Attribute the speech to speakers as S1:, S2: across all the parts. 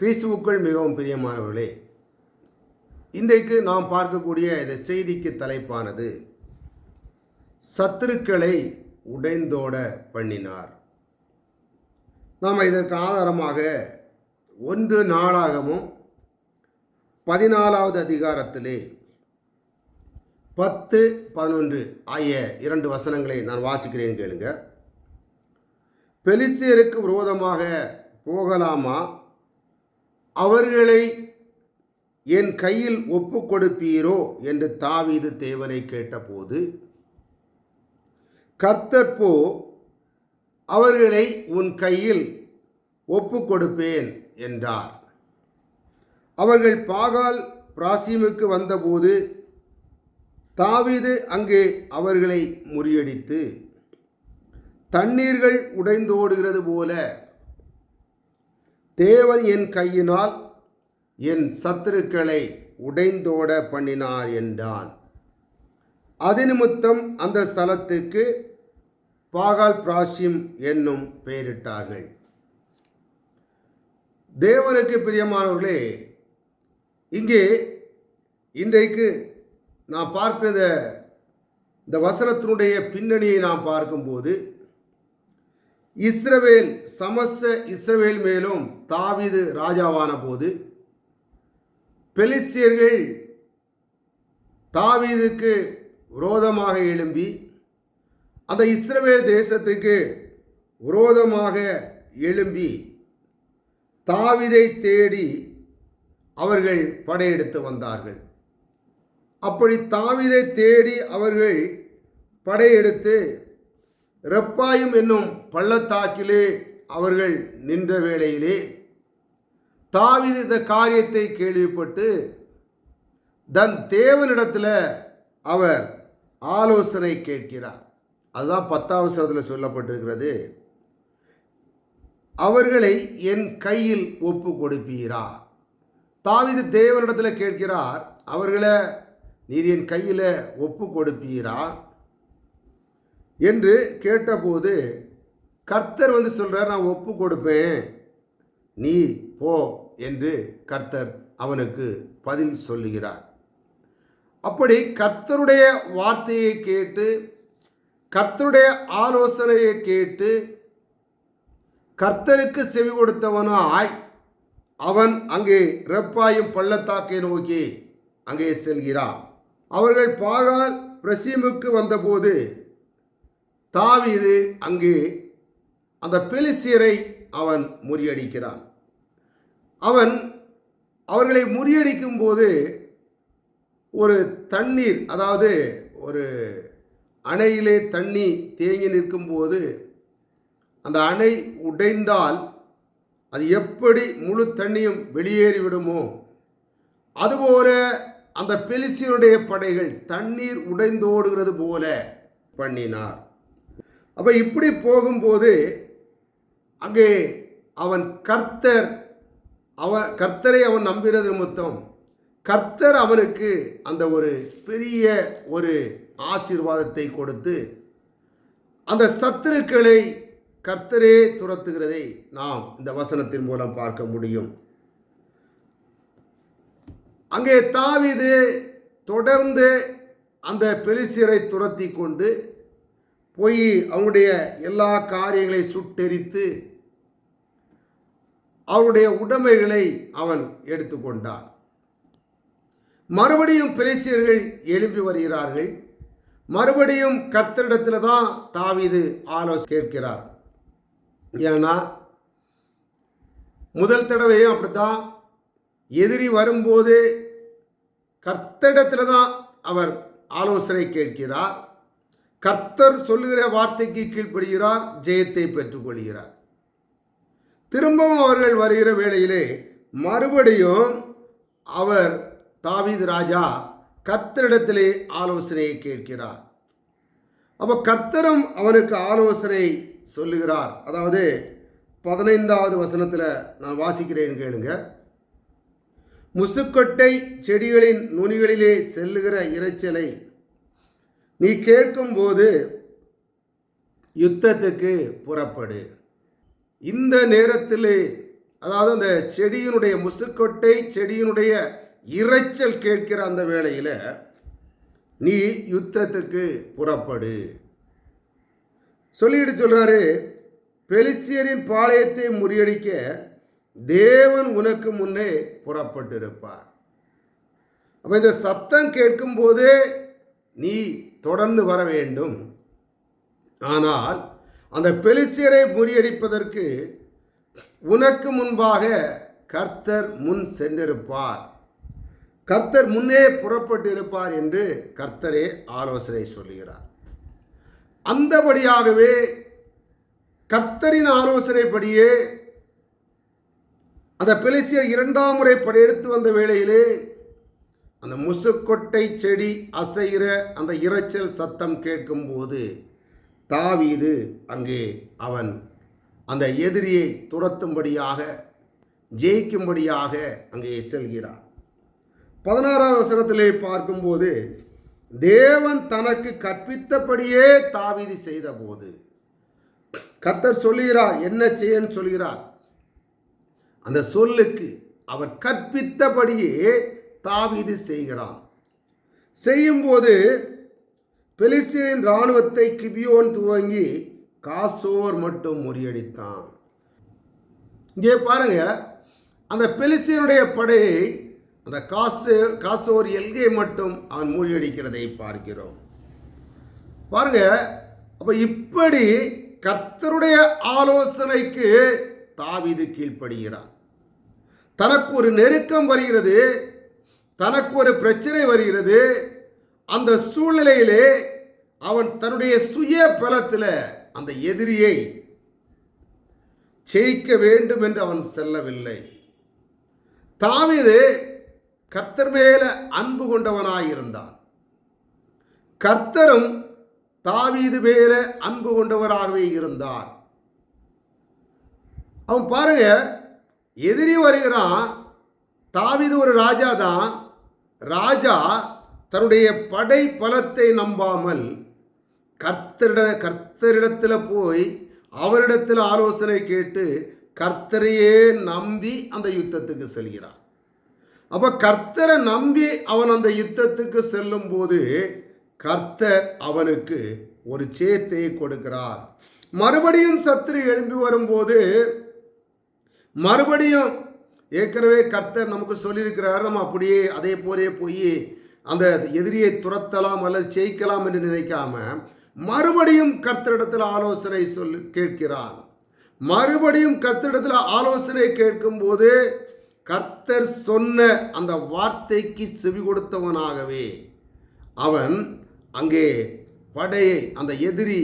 S1: கிறிஸ்துவுக்குள் மிகவும் பிரியமானவர்களே இன்றைக்கு நாம் பார்க்கக்கூடிய இந்த செய்திக்கு தலைப்பானது சத்துருக்களை உடைந்தோட பண்ணினார். நாம் இதற்கு ஆதாரமாக ஒன்று நாளாகவும் பதினாலாவது அதிகாரத்திலே பத்து பதினொன்று ஆகிய இரண்டு வசனங்களை நான் வாசிக்கிறேன் கேளுங்க. பெலிசியருக்கு விரோதமாக போகலாமா? அவர்களை என் கையில் ஒப்பு கொடுப்பீரோ என்று தாவீது தேவனை கேட்டபோது கர்த்தர்போ அவர்களை உன் கையில் ஒப்பு கொடுப்பேன் என்றார். அவர்கள் பாகால் பிராசிமுக்கு வந்தபோது தாவீது அங்கே அவர்களை முறியடித்து தண்ணீர்கள் உடைந்தோடுகிறது போல தேவன் என் கையினால் என் சத்துருக்களை உடைந்தோட பண்ணினார் என்றான். அது நிமித்தம் அந்த ஸ்தலத்துக்கு பாகால் பிராசிம் என்னும் பெயரிட்டார்கள். தேவனுக்கு பிரியமானவர்களே இங்கே இன்றைக்கு நான் பார்க்கிற இந்த வசனத்தினுடைய பின்னணியை நாம் பார்க்கும்போது இஸ்ரவேல் சமஸ்த இஸ்ரவேல் மேலும் தாவீது ராஜாவான போது பெலிஸ்தியர்கள் தாவீதுக்கு விரோதமாக எழும்பி அந்த இஸ்ரவேல் தேசத்துக்கு விரோதமாக எழும்பி தாவிதை தேடி அவர்கள் படையெடுத்து வந்தார்கள். அப்படி தாவிதை தேடி அவர்கள் படையெடுத்து ரெப்பாயும் என்னும் பள்ளத்தாக்கிலே அவர்கள் நின்ற வேளையிலே தாவிது இந்த காரியத்தை கேள்விப்பட்டு தன் தேவனிடத்தில் அவர் ஆலோசனை கேட்கிறார். அதுதான் பத்தாவசரத்தில் சொல்லப்பட்டிருக்கிறது. அவர்களை என் கையில் ஒப்பு கொடுப்பீரா தாவிது தேவனிடத்தில் கேட்கிறார் அவர்களை நீர் என் கையில் ஒப்பு கொடுப்பீரா என்று கேட்டபோது கர்த்தர் வந்து சொல்கிறார் நான் ஒப்பு கொடுப்பேன். நீ போ என்று கர்த்தர் அவனுக்கு பதில் சொல்லுகிறார். அப்படி கர்த்தருடைய வார்த்தையை கேட்டு கர்த்தருடைய ஆலோசனையை கேட்டு கர்த்தருக்கு செவி கொடுத்தவனாய் அவன் அங்கே ரெப்பாயும் பள்ளத்தாக்கை நோக்கி அங்கே செல்கிறான். அவர்கள் பாகால் பிரசீமுக்கு வந்தபோது தாவீது அங்கு அந்த பெலிசியரை அவன் முறியடிக்கிறான். அவன் அவர்களை முறியடிக்கும் போது ஒரு தண்ணீர் அதாவது ஒரு அணையிலே தண்ணி தேங்கி நிற்கும்போது அந்த அணை உடைந்தால் அது எப்படி முழு தண்ணியும் வெளியேறி விடுமோ? அதுபோல அந்த பெலிசியனுடைய படைகள் தண்ணீர் உடைந்தோடுகிறது போல பண்ணினார். அப்போ இப்படி போகும்போது அங்கே அவன் கர்த்தர் அவன் கர்த்தரை அவன் நம்புகிறது நிமித்தம் கர்த்தர் அவனுக்கு அந்த ஒரு பெரிய ஒரு ஆசீர்வாதத்தை கொடுத்து அந்த சத்துருக்களை கர்த்தரே துரத்துகிறதை நாம் இந்த வசனத்தின் மூலம் பார்க்க முடியும். அங்கே தாவிது தொடர்ந்து அந்த பெலிசியரை துரத்தி கொண்டு போய் அவனுடைய எல்லா காரியங்களை சுட்டெரித்து அவருடைய உடைமைகளை அவன் எடுத்துக்கொண்டான். மறுபடியும் பெலிசியர்கள் எழும்பி வருகிறார்கள். மறுபடியும் கர்த்தரிடத்தில் தான் தாவிது ஆலோசனை கேட்கிறார். ஏன்னா முதல் தடவையும் அப்படித்தான் எதிரி வரும்போது கர்த்தரிடத்தில் தான் அவர் ஆலோசனை கேட்கிறார். கர்த்தர் சொல்லுகிற வார்த்தைக்கு கீழ்ப்படுகிறார் ஜெயத்தை பெற்றுக்கொள்கிறார். திரும்பவும் அவர்கள் வருகிற வேளையிலே மறுபடியும் அவர் தாவீது ராஜா கர்த்தரிடத்திலே ஆலோசனையை கேட்கிறார். அப்போ கர்த்தரும் அவனுக்கு ஆலோசனை சொல்லுகிறார். அதாவது பதினைந்தாவது வசனத்தில் நான் வாசிக்கிறேன் கேளுங்க. முசுக்கொட்டை செடிகளின் நுனிகளிலே செல்லுகிற இரைச்சலை நீ கேட்கும்போது யுத்தத்துக்கு புறப்படு. இந்த நேரத்திலே அதாவது அந்த செடியினுடைய முசுக்கொட்டை செடியினுடைய இரைச்சல் கேட்கிற அந்த வேளையில் நீ யுத்தத்துக்கு புறப்படு. சொல்லிட்டு சொல்கிறாரு பெலிசியரின் பாளையத்தை முறியடிக்க தேவன் உனக்கு முன்னே புறப்பட்டிருப்பார். அப்போ இந்த சத்தம் கேட்கும்போதே நீ தொடர்ந்து வர வேண்டும். ஆனால் அந்த பெலிசியரை முறியடிப்பதற்கு உனக்கு முன்பாக கர்த்தர் முன் சென்றிருப்பார். கர்த்தர் முன்னே புறப்பட்டு இருப்பார் என்று கர்த்தரே ஆலோசனை சொல்கிறார் அந்தபடியாகவே கர்த்தரின் ஆலோசனைப்படியே அந்த பெலிசியர் இரண்டாம் முறை படையெடுத்து வந்த வேளையிலே அந்த முசுக்கொட்டை செடி அசைகிற அந்த இரைச்சல் சத்தம் கேட்கும்போது தாவீது அங்கே அவன் அந்த எதிரியை துரத்தும்படியாக ஜெயிக்கும்படியாக அங்கே செல்கிறான். பதினாறாவது வசனத்திலே பார்க்கும்போது தேவன் தனக்கு கற்பித்தபடியே தாவீது செய்தபோது கர்த்தர் சொல்லுகிறார் என்ன செய்யன்னு சொல்கிறார் அந்த சொல்லுக்கு அவர் கற்பித்தபடியே தாவீது செய்கிறான். செய்யும்போது பெலிஸ்தீனின் இராணுவத்தை கிபியோன் துவங்கி காசோர் மட்டும் முறியடித்தான். இங்கே பாருங்க அந்த பெலிஸ்தீனுடைய படையை அந்த காசு காசோர் எல்கை மட்டும் அவன் மூழ்கடிக்கிறதை பார்க்கிறோம். பாருங்க அப்ப இப்படி கர்த்தருடைய ஆலோசனைக்கு தாவிது கீழ்ப்படுகிறான். தனக்கு ஒரு நெருக்கம் வருகிறது தனக்கு ஒரு பிரச்சனை வருகிறது. அந்த சூழ்நிலையிலே அவன் தன்னுடைய சுய பலத்தில் அந்த எதிரியை ஜெயிக்க வேண்டும் என்று அவன் செல்லவில்லை. தாவிது கர்த்தர் மேல அன்பு கொண்டவனாயிருந்தான். கர்த்தரும் தாவீது மேல அன்பு கொண்டவராகவே இருந்தார். அவன் பாருங்க எதிரி வருகிறான் தாவீது ஒரு ராஜா தான் ராஜா தன்னுடைய படை பலத்தை நம்பாமல் கர்த்தரிட கர்த்தரிடத்தில் போய் அவரிடத்தில் ஆலோசனை கேட்டு கர்த்தரையே நம்பி அந்த யுத்தத்துக்கு செல்கிறான் அப்போ கர்த்தரை நம்பி அவன் அந்த யுத்தத்துக்கு செல்லும் போது கர்த்தர் அவனுக்கு ஒரு சேத்தையை கொடுக்கிறார். மறுபடியும் சத்ரு எழும்பி வரும்போது மறுபடியும் ஏற்கனவே கர்த்தர் நமக்கு சொல்லியிருக்கிறார் நம்ம அப்படியே அதே போலே போய் அந்த எதிரியை துரத்தலாம் அல்லது ஜெயிக்கலாம் என்று நினைக்காம மறுபடியும் கர்த்தரிடத்தில் ஆலோசனை சொல் கேட்கிறான். மறுபடியும் கர்த்தரிடத்தில் ஆலோசனை கேட்கும்போது கர்த்தர் சொன்ன அந்த வார்த்தைக்கு செவி கொடுத்தவனாகவே அவன் அங்கே படையை அந்த எதிரி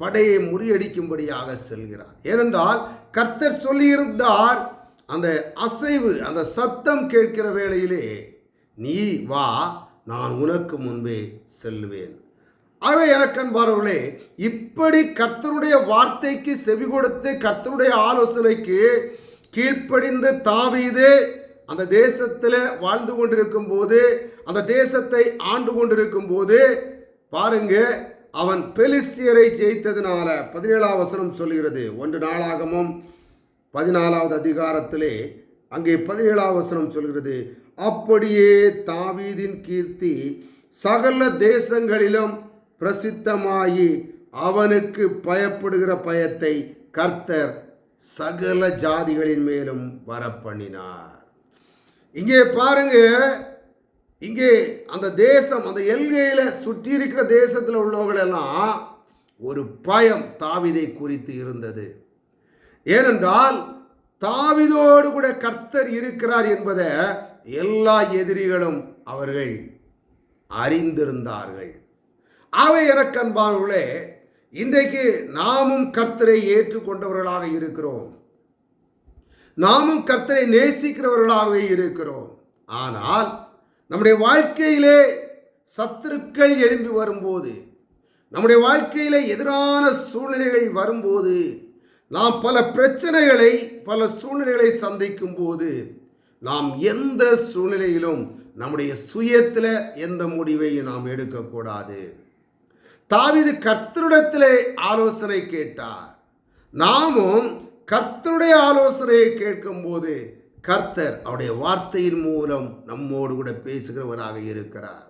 S1: படையை முறியடிக்கும்படியாக செல்கிறான். ஏனென்றால் கர்த்தர் சொல்லியிருந்தார் அந்த அசைவு அந்த சத்தம் கேட்கிற வேளையிலே நீ வா நான் உனக்கு முன்பே செல்லுவேன். ஆகவே எனக்கன்பார்களே இப்படி கர்த்தருடைய வார்த்தைக்கு செவி கொடுத்து கர்த்தருடைய ஆலோசனைக்கு கீழ்ப்படிந்து தாவீது அந்த தேசத்தில் வாழ்ந்து கொண்டிருக்கும் போது அந்த தேசத்தை ஆண்டு கொண்டிருக்கும் போது பாருங்க அவன் பெலிசியரை ஜெயித்ததுனால பதினேழாம் வசனம் சொல்கிறது ஒன்று நாளாகமும் பதினாலாவது அதிகாரத்திலே அங்கே பதினேழாவது வசனம் சொல்கிறது அப்படியே தாவீதின் கீர்த்தி சகல தேசங்களிலும் பிரசித்தமாகி அவனுக்கு பயப்படுகிற பயத்தை கர்த்தர் சகல ஜாதிகளின் மேலும் வரப்பண்ணினார். இங்கே பாருங்க இங்கே அந்த தேசம் அந்த எல்கையில் சுற்றி இருக்கிற தேசத்தில் உள்ளவங்களெல்லாம் ஒரு பயம் தாவிதை குறித்து இருந்தது. ஏனென்றால் தாவிதோடு கூட கர்த்தர் இருக்கிறார் என்பதை எல்லா எதிரிகளும் அவர்கள் அறிந்திருந்தார்கள். அவை எனக்கன்பானவர்களே இன்றைக்கு நாமும் கர்த்தரை ஏற்றுக்கொண்டவர்களாக இருக்கிறோம். நாமும் கர்த்தரை நேசிக்கிறவர்களாகவே இருக்கிறோம். ஆனால் நம்முடைய வாழ்க்கையிலே சத்துருக்கள் எழும்பி வரும்போது நம்முடைய வாழ்க்கையிலே எதிரான சூழ்நிலைகள் வரும்போது நாம் பல பிரச்சனைகளை பல சூழ்நிலைகளை சந்திக்கும் போது நாம் எந்த சூழ்நிலையிலும் நம்முடைய சுயத்தில் எந்த முடிவையும் நாம் எடுக்கக்கூடாது. தாவிது கர்த்தருடத்திலே ஆலோசனை கேட்டார். நாமும் கர்த்தருடைய ஆலோசனையை கேட்கும்போது கர்த்தர் அவருடைய வார்த்தையின் மூலம் நம்மோடு கூட பேசுகிறவராக இருக்கிறார்.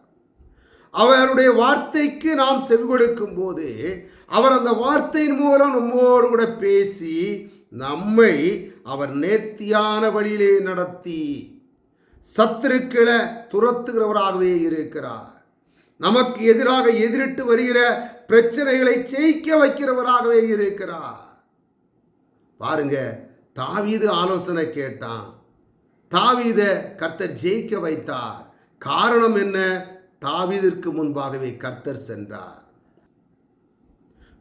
S1: அவருடைய வார்த்தைக்கு நாம் செவி கொடுக்கும் போது அவர் அந்த வார்த்தையின் மூலம் நம்மோடு கூட பேசி நம்மை அவர் நேர்த்தியான வழியிலே நடத்தி சத்துருக்களை துரத்துகிறவராகவே இருக்கிறார். நமக்கு எதிராக எதிரிட்டு வருகிற பிரச்சனைகளை ஜெயிக்க வைக்கிறவராகவே இருக்கிறார். பாருங்க தாவீது ஆலோசனை கேட்டான். தாவீத கர்த்தர் ஜெயிக்க வைத்தார். காரணம் என்ன? தாவீதிற்கு முன்பாகவே கர்த்தர் சென்றார்.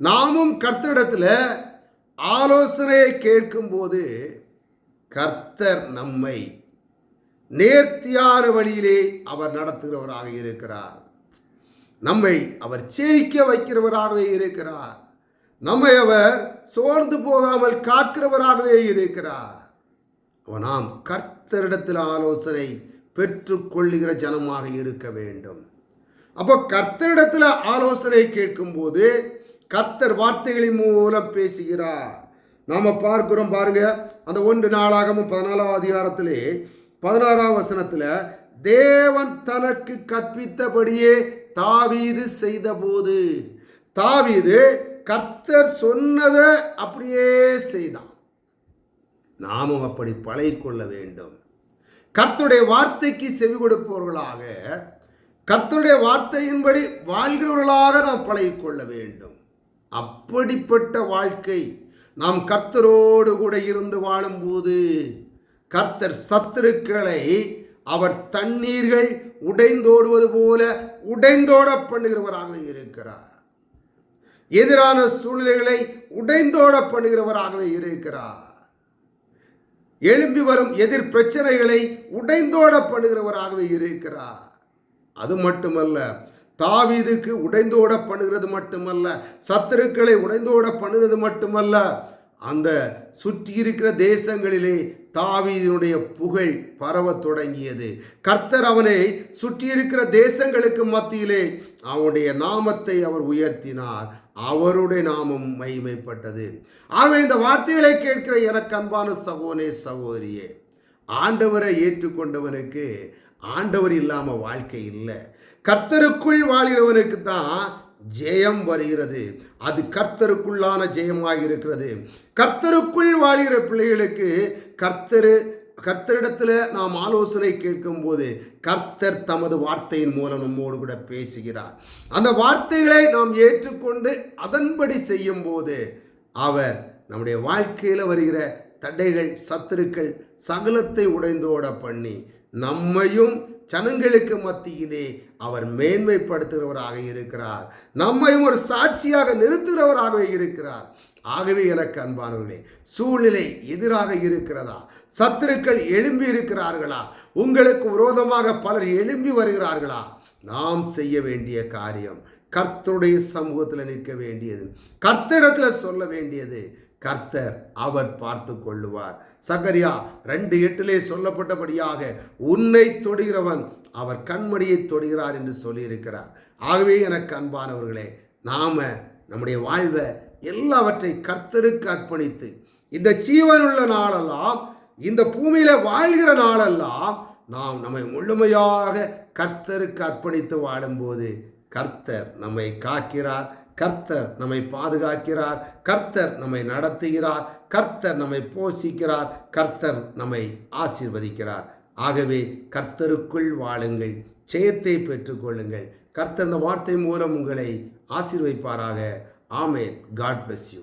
S1: நாமும் கர்த்தரிடத்தில் ஆலோசனையை கேட்கும்போது கர்த்தர் நம்மை நேர்த்தியான வழியிலே அவர் நடத்துகிறவராக இருக்கிறார். நம்மை அவர் ஜெயிக்க வைக்கிறவராகவே இருக்கிறார். நம்மை அவர் சோர்ந்து போகாமல் காக்கிறவராகவே இருக்கிறார். நாம் கர்த்தரிடத்தில் ஆலோசனை பெற்றுக்கொள்ளுகிற ஜனமாக இருக்க வேண்டும். அப்போ கர்த்தரிடத்தில் ஆலோசனை கேட்கும்போது கர்த்தர் வார்த்தைகளின் மூலம் பேசுகிறார். நாம் பார்க்கிறோம் பாருங்க அந்த ஒன்று நாளாகவும் பதினாலாம் அதிகாரத்திலே பதினாறாம் வசனத்தில் தேவன் தனக்கு கற்பித்தபடியே தாவீது செய்தபோது தாவீது கர்த்தர் சொன்னதை அப்படியே செய்தான். நாமும் அப்படி பழகிக்கொள்ள வேண்டும். கர்த்தருடைய வார்த்தைக்கு செவி கொடுப்பவர்களாக கர்த்தருடைய வார்த்தையின்படி வாழ்கிறவர்களாக நாம் பழகிக்கொள்ள வேண்டும். அப்படிப்பட்ட வாழ்க்கை நாம் கர்த்தரோடு கூட இருந்து வாழும்போது கர்த்தர் சத்துருக்களை அவர் தண்ணீர்கள் உடைந்தோடுவது போல உடைந்தோட பண்ணுகிறவராக இருக்கிறார். எதிரான சூழ்நிலைகளை உடைந்தோட பண்ணுகிறவராகவே இருக்கிறார். எழும்பி வரும் எதிர் பிரச்சனைகளை உடைந்தோட பண்ணுகிறவராகவே இருக்கிறார். அது மட்டுமல்ல தாவீதுக்கு உடைந்தோட பண்ணுகிறது மட்டுமல்ல சத்துருக்களை உடைந்தோட பண்ணுகிறது மட்டுமல்ல அந்த சுற்றி இருக்கிற தேசங்களிலே தாவீதினுடைய புகழ் பரவத் தொடங்கியது. கர்த்தர் அவனை சுற்றி இருக்கிற தேசங்களுக்கு மத்தியிலே அவனுடைய நாமத்தை அவர் உயர்த்தினார். அவருடைய நாமம் மகிமைப்பட்டது. ஆகவே இந்த வார்த்தைகளை கேட்கிற எனக்கு அன்பான சகோனே சகோதரியே ஆண்டவரை ஏற்றுக்கொண்டவனுக்கு ஆண்டவர் இல்லாமல் வாழ்க்கை இல்லை. கர்த்தருக்குள் வாழ்கிறவனுக்கு தான் ஜெயம் வருகிறது. அது கர்த்தருக்குள்ளான ஜெயமாக இருக்கிறது. கர்த்தருக்குள் வாழ்கிற பிள்ளைகளுக்கு கர்த்தரு கர்த்தரிடத்தில் நாம் ஆலோசனை கேட்கும்போது கர்த்தர் தமது வார்த்தையின் மூலம் நம்மோடு கூட பேசுகிறார். அந்த வார்த்தைகளை நாம் ஏற்றுக்கொண்டு அதன்படி செய்யும்போது அவர் நம்முடைய வாழ்க்கையில் வருகிற தடைகள் சத்துருக்கள் சகலத்தை உடைந்தோட பண்ணி நம்மையும் ஜனங்களுக்கு மத்தியிலே அவர் மேன்மைப்படுத்துகிறவராக இருக்கிறார். நம்மையும் ஒரு சாட்சியாக நிறுத்துகிறவராகவே இருக்கிறார். ஆகவே எனக்கு அன்பானவர்களே சூழ்நிலை எதிராக இருக்கிறதா? சத்துருக்கள் எழும்பி இருக்கிறார்களா? உங்களுக்கு விரோதமாக பலர் எழும்பி வருகிறார்களா? நாம் செய்ய வேண்டிய காரியம் கர்த்தருடைய சமூகத்தில் நிற்க வேண்டியது. கர்த்தரிடத்தில் சொல்ல வேண்டியது கர்த்தர் அவர் பார்த்து கொள்ளுவார். சகரியா ரெண்டு எட்டிலே சொல்லப்பட்டபடியாக உன்னை தொடுகிறவன் அவர் கண்மடியை தொடுகிறார் என்று சொல்லியிருக்கிறார். ஆகவே எனக்கு அன்பானவர்களே நாம் நம்முடைய வாழ்வை எல்லாவற்றை கர்த்தருக்கு அர்ப்பணித்து இந்த ஜீவனுள்ள நாளெல்லாம் இந்த பூமியில வாழ்கிற நாளெல்லாம் நாம் நம்மை முழுமையாக கர்த்தருக்கு அர்ப்பணித்து வாழும்போது கர்த்தர் நம்மை காக்கிறார் கர்த்தர் நம்மை பாதுகாக்கிறார் கர்த்தர் நம்மை நடத்துகிறார் கர்த்தர் நம்மை போஷிக்கிறார் கர்த்தர் நம்மை ஆசீர்வதிக்கிறார். ஆகவே கர்த்தருக்குள் வாழுங்கள் ஜெயத்தை பெற்றுக்கொள்ளுங்கள். கர்த்தர் அந்த வார்த்தை மூலம் உங்களை ஆசீர்வதிப்பாராக. ஆமேன். God bless you